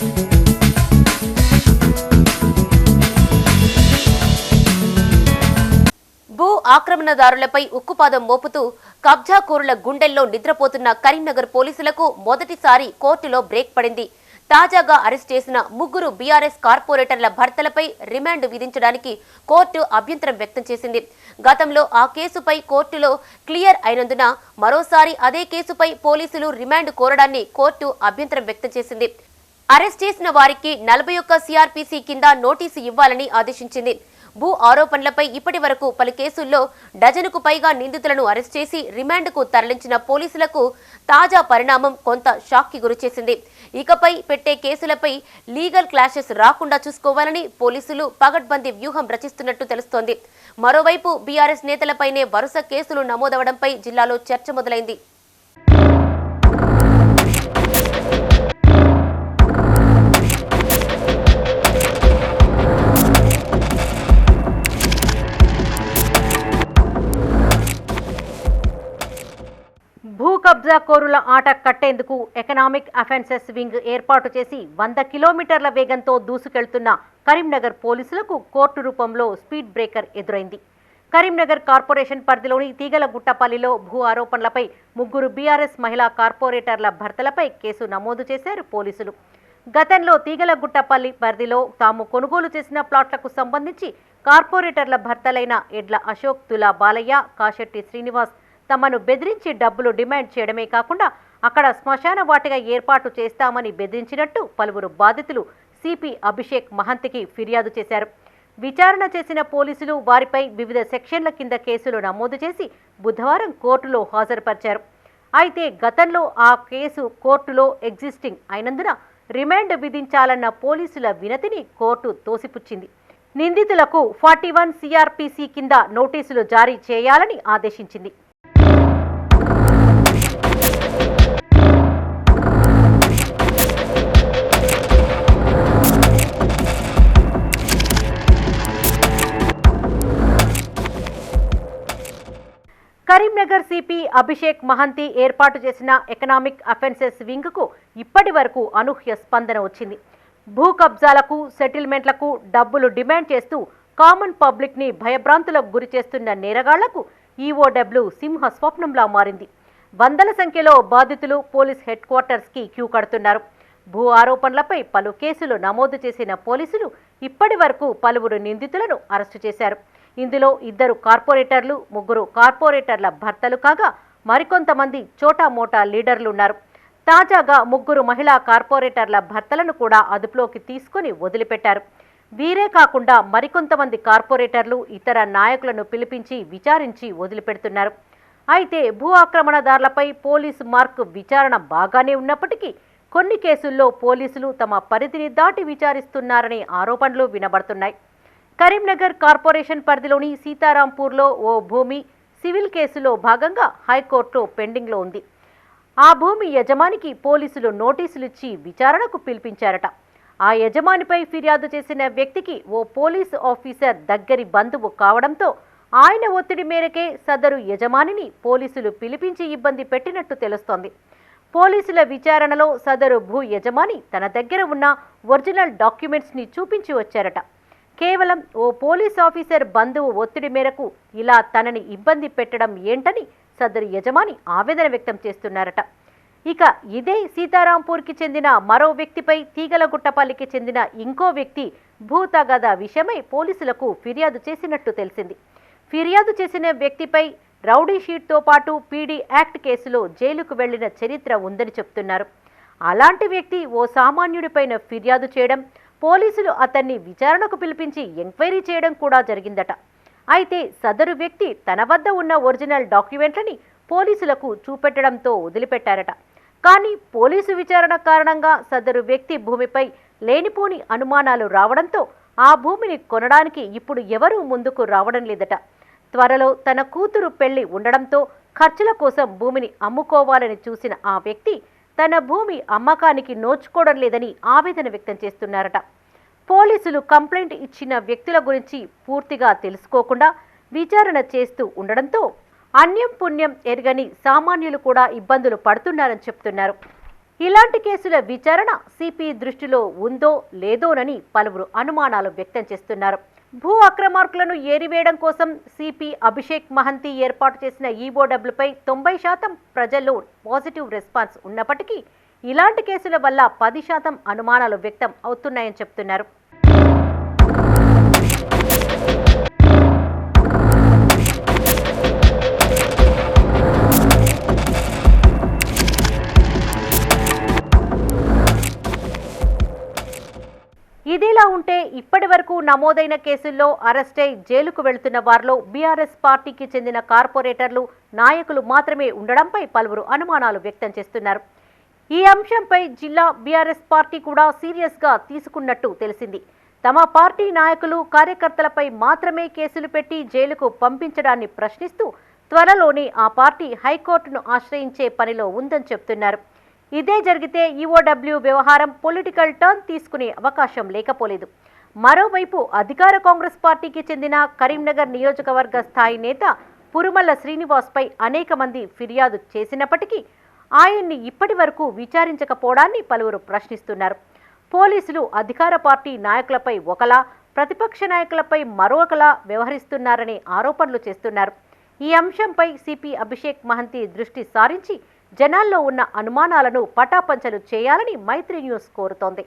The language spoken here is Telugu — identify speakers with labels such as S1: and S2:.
S1: భూ ఆక్రమణదారులపై ఉక్కుపాదం మోపుతూ కబ్జాకోరుల గుండెల్లో నిద్రపోతున్న కరీంనగర్ పోలీసులకు మొదటిసారి కోర్టులో బ్రేక్ పడింది. తాజాగా అరెస్ట్ చేసిన ముగ్గురు బీఆర్ఎస్ కార్పొరేటర్ల భర్తలపై రిమాండ్ విధించడానికి కోర్టు అభ్యంతరం వ్యక్తం చేసింది. గతంలో ఆ కేసుపై కోర్టులో క్లియర్ అయినందున మరోసారి అదే కేసుపై పోలీసులు రిమాండ్ కోరడాన్ని కోర్టు అభ్యంతరం వ్యక్తం చేసింది. అరెస్ట్ చేసిన వారికి నలభై ఒక్క సిఆర్పిసి కింద నోటీసు ఇవ్వాలని ఆదేశించింది. భూ ఆరోపణలపై ఇప్పటి వరకు పలు కేసుల్లో డజనుకు పైగా నిందితులను అరెస్ట్ చేసి రిమాండ్కు తరలించిన పోలీసులకు తాజా పరిణామం కొంత షాక్కి గురిచేసింది. ఇకపై పెట్టే కేసులపై లీగల్ క్లాషెస్ రాకుండా చూసుకోవాలని పోలీసులు పగడ్బందీ వ్యూహం రచిస్తున్నట్టు తెలుస్తోంది. మరోవైపు బీఆర్ఎస్ నేతలపైనే వరుస కేసులు నమోదవడంపై జిల్లాలో చర్చ మొదలైంది.
S2: భూ ఆట కట్టేందుకు ఎకనామిక్ అఫెన్సెస్ వింగ్ ఏర్పాటు చేసి వంద కిలోమీటర్ల వేగంతో దూసుకెళ్తున్న కరీంనగర్ పోలీసులకు కోర్టు రూపంలో స్పీడ్ బ్రేకర్ ఎదురైంది. కరీంనగర్ కార్పొరేషన్ పరిధిలోని తీగలగుట్టపల్లిలో భూ ఆరోపణలపై ముగ్గురు బీఆర్ఎస్ మహిళా కార్పొరేటర్ల భర్తలపై కేసు నమోదు చేశారు పోలీసులు. గతంలో తీగలగుట్టపల్లి పరిధిలో తాము కొనుగోలు చేసిన ప్లాట్లకు సంబంధించి కార్పొరేటర్ల భర్తలైన ఎడ్ల అశోక్ తులా బాలయ్య కాశెట్టి శ్రీనివాస్ తమను బెదిరించి డబ్బులు డిమాండ్ చేయడమే కాకుండా అక్కడ శ్మశాన వాటిగా ఏర్పాటు చేస్తామని బెదిరించినట్టు పలువురు బాధితులు సిపి అభిషేక్ మహంతికి ఫిర్యాదు చేశారు. విచారణ చేసిన పోలీసులు వారిపై వివిధ సెక్షన్ల కింద కేసులు నమోదు చేసి బుధవారం కోర్టులో హాజరుపరిచారు. అయితే గతంలో ఆ కేసు కోర్టులో ఎగ్జిస్టింగ్ అయినందున రిమాండ్ విధించాలన్న పోలీసుల వినతిని కోర్టు తోసిపుచ్చింది. నిందితులకు ఫార్టీ వన్ సిఆర్పిసి కింద నోటీసులు జారీ చేయాలని ఆదేశించింది. కరీంనగర్ సిపి అభిషేక్ మహంతి ఏర్పాటు చేసిన ఎకనామిక్ అఫెన్సెస్ వింగ్కు ఇప్పటి వరకు అనూహ్య స్పందన వచ్చింది. భూ కబ్జాలకు సెటిల్మెంట్లకు డబ్బులు డిమాండ్ చేస్తూ కామన్ పబ్లిక్ని భయభ్రాంతులకు గురి చేస్తున్న నేరగాళ్ళకు ఈఓడబ్ల్యూ సింహ స్వప్నంలా మారింది. వందల సంఖ్యలో బాధితులు పోలీస్ హెడ్ క్వార్టర్స్కి క్యూ కడుతున్నారు. భూ ఆరోపణలపై పలు కేసులు నమోదు చేసిన పోలీసులు ఇప్పటి వరకు పలువురు నిందితులను అరెస్టు చేశారు. ఇందులో ఇద్దరు కార్పొరేటర్లు ముగ్గురు కార్పొరేటర్ల భర్తలు కాగా మరికొంతమంది చోటా మోటా లీడర్లున్నారు. తాజాగా ముగ్గురు మహిళా కార్పొరేటర్ల భర్తలను కూడా అదుపులోకి తీసుకుని వదిలిపెట్టారు. వీరే కాకుండా మరికొంతమంది కార్పొరేటర్లు ఇతర నాయకులను పిలిపించి విచారించి వదిలిపెడుతున్నారు. అయితే భూ ఆక్రమణదారులపై పోలీసు మార్క్ విచారణ బాగానే ఉన్నప్పటికీ కొన్ని కేసుల్లో పోలీసులు తమ పరిధిని దాటి విచారిస్తున్నారనే ఆరోపణలు వినబడుతున్నాయి. కరీంనగర్ కార్పొరేషన్ పరిధిలోని సీతారాంపూర్లో ఓ భూమి సివిల్ కేసులో భాగంగా హైకోర్టులో పెండింగ్లో ఉంది. ఆ భూమి యజమానికి పోలీసులు నోటీసులు ఇచ్చి విచారణకు పిలిపించారట. ఆ యజమానిపై ఫిర్యాదు చేసిన వ్యక్తికి ఓ పోలీసు ఆఫీసర్ దగ్గరి బంధువు కావడంతో ఆయన ఒత్తిడి మేరకే సదరు యజమానిని పోలీసులు పిలిపించి ఇబ్బంది పెట్టినట్టు తెలుస్తోంది. పోలీసుల విచారణలో సదరు భూ యజమాని తన దగ్గర ఉన్న ఒరిజినల్ డాక్యుమెంట్స్ని చూపించి వచ్చారట. కేవలం ఓ పోలీస్ ఆఫీసర్ బంధువు ఒత్తిడి మేరకు ఇలా తనని ఇబ్బంది పెట్టడం ఏంటని సదరు యజమాని ఆవేదన వ్యక్తం చేస్తున్నారట. ఇక ఇదే సీతారాంపూర్కి చెందిన మరో వ్యక్తిపై తీగలగుట్టపల్లికి చెందిన ఇంకో వ్యక్తి భూతగద విషయమై పోలీసులకు ఫిర్యాదు చేసినట్టు తెలిసింది. ఫిర్యాదు చేసిన వ్యక్తిపై రౌడీ షీట్తో పాటు పీడీ యాక్ట్ కేసులో జైలుకు వెళ్ళిన చరిత్ర ఉందని చెప్తున్నారు. అలాంటి వ్యక్తి ఓ సామాన్యుడిపైన ఫిర్యాదు చేయడం పోలీసులు అతన్ని విచారణకు పిలిపించి ఎంక్వైరీ చేయడం కూడా జరిగిందట. అయితే సదరు వ్యక్తి తన వద్ద ఉన్న ఒరిజినల్ డాక్యుమెంట్లని పోలీసులకు చూపెట్టడంతో వదిలిపెట్టారట. కానీ పోలీసు విచారణ కారణంగా సదరు వ్యక్తి భూమిపై లేనిపోని అనుమానాలు రావడంతో ఆ భూమిని కొనడానికి ఇప్పుడు ఎవరూ ముందుకు రావడం లేదట. త్వరలో తన కూతురు పెళ్ళి ఉండడంతో ఖర్చుల కోసం భూమిని అమ్ముకోవాలని చూసిన ఆ వ్యక్తి తన భూమి అమ్మకానికి నోచుకోవడం లేదని ఆవేదన వ్యక్తం చేస్తున్నారట. పోలీసులు కంప్లైంట్ ఇచ్చిన వ్యక్తుల గురించి పూర్తిగా తెలుసుకోకుండా విచారణ చేస్తూ ఉండడంతో అన్యం పుణ్యం ఎరగని సామాన్యులు కూడా ఇబ్బందులు పడుతున్నారని చెప్తున్నారు. ఇలాంటి కేసుల విచారణ సిపి దృష్టిలో ఉందో లేదోనని పలువురు అనుమానాలు వ్యక్తం చేస్తున్నారు. భూ అక్రమార్కులను ఏరివేయడం కోసం సిపి అభిషేక్ మహంతి ఏర్పాటు చేసిన ఈఓడబ్ల్యూపై తొంభై శాతం ప్రజల్లో పాజిటివ్ రెస్పాన్స్ ఉన్నప్పటికీ ఇలాంటి కేసుల వల్ల పది శాతం అనుమానాలు వ్యక్తం అవుతున్నాయని చెప్తున్నారు. ఇదిలా ఉంటే ఇప్పటి వరకు నమోదైన కేసుల్లో అరెస్టై జైలుకు వెళుతున్న వారిలో బీఆర్ఎస్ పార్టీకి చెందిన కార్పొరేటర్లు నాయకులు మాత్రమే ఉండడంపై పలువురు అనుమానాలు వ్యక్తం చేస్తున్నారు. ఈ అంశంపై జిల్లా బీఆర్ఎస్ పార్టీ కూడా సీరియస్గా తీసుకున్నట్టు తెలిసింది. తమ పార్టీ నాయకులు కార్యకర్తలపై మాత్రమే కేసులు పెట్టి జైలుకు పంపించడాన్ని ప్రశ్నిస్తూ త్వరలోనే ఆ పార్టీ హైకోర్టును ఆశ్రయించే పనిలో ఉందని చెబుతున్నారు ఇదే జరిగితే ఈఓడబ్ల్యూ వ్యవహారం పొలిటికల్ టర్న్ తీసుకునే అవకాశం లేకపోలేదు. మరోవైపు అధికార కాంగ్రెస్ పార్టీకి చెందిన కరీంనగర్ నియోజకవర్గ స్థాయి నేత పురుమల్ల శ్రీనివాస్పై అనేక మంది ఫిర్యాదు చేసినప్పటికీ ఆయన్ని ఇప్పటి వరకు విచారించకపోవడాన్ని పలువురు ప్రశ్నిస్తున్నారు. పోలీసులు అధికార పార్టీ నాయకులపై ఒకలా ప్రతిపక్ష నాయకులపై మరొకలా వ్యవహరిస్తున్నారనే ఆరోపణలు చేస్తున్నారు. ఈ అంశంపై సిపి అభిషేక్ మహంతి దృష్టి సారించి జనాల్లో ఉన్న అనుమానాలను పటాపంచలు చేయాలని మైత్రి న్యూస్ కోరుతోంది.